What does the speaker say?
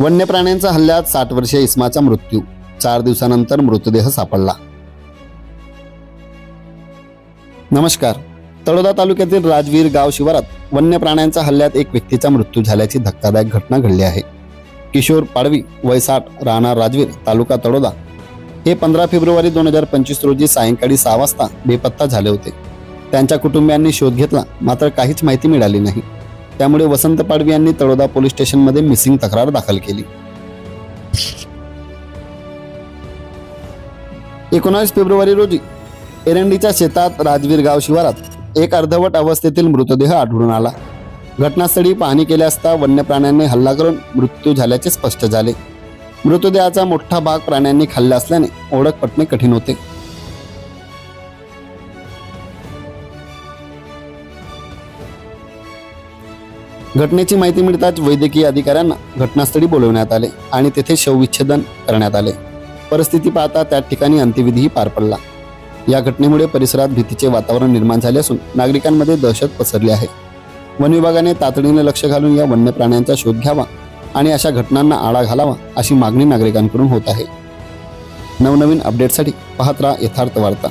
वन्य प्राण्यांच्या हल्ल्यात साठ वर्षीय इस्माचा मृत्यू. चार दिवसानंतर मृतदेह सापडला. नमस्कार. तळोदा तालुक्यातील राजवीर गाव शिवारात वन्य प्राण्यांच्या हल्ल्यात एक व्यक्तीचा मृत्यू झाल्याची धक्कादायक घटना घडली आहे. किशोर पाडवी वयसाठ राहणार राजवीर तालुका तळोदा. हे पंधरा फेब्रुवारी दोन हजार पंचवीस रोजी सायंकाळी सहा वाजता बेपत्ता झाले होते. त्यांच्या कुटुंबियांनी शोध घेतला मात्र काहीच माहिती मिळाली नाही. त्यामुळे वसंत पाडवी यांनी तळोदा पोलीस स्टेशनमध्ये मिसिंग तक्रार दाखल केली. एकोणावीस फेब्रुवारी रोजी एरंडीच्या शेतात राजवीर गाव शिवारात एक अर्धवट अवस्थेतील मृतदेह आढळून आला. घटनास्थळी पाहणी केली असता वन्य प्राण्यांनी हल्ला करून मृत्यू झाल्याचे स्पष्ट झाले. मृतदेहाचा मोठा भाग प्राण्यांनी खाल्ला असल्याने ओळख पटणे कठीण होते. घटनेची माहिती मिळताच वैद्यकीय अधिकाऱ्यांना घटनास्थळी बोलवण्यात आले आणि तेथे शवविच्छेदन करण्यात आले. परिस्थिती पाहता त्या ठिकाणी अंत्यविधीही पार पडला. या घटनेमुळे परिसरात भीतीचे वातावरण निर्माण झाले असून नागरिकांमध्ये दहशत पसरली आहे. वन विभागाने तातडीने लक्ष घालून या वन्य प्राण्यांचा शोध घ्यावा आणि अशा घटनांना आळा घालावा अशी मागणी नागरिकांकडून होत आहे. नवनवीन अपडेटसाठी पाहत राहा यथार्थ वार्ता.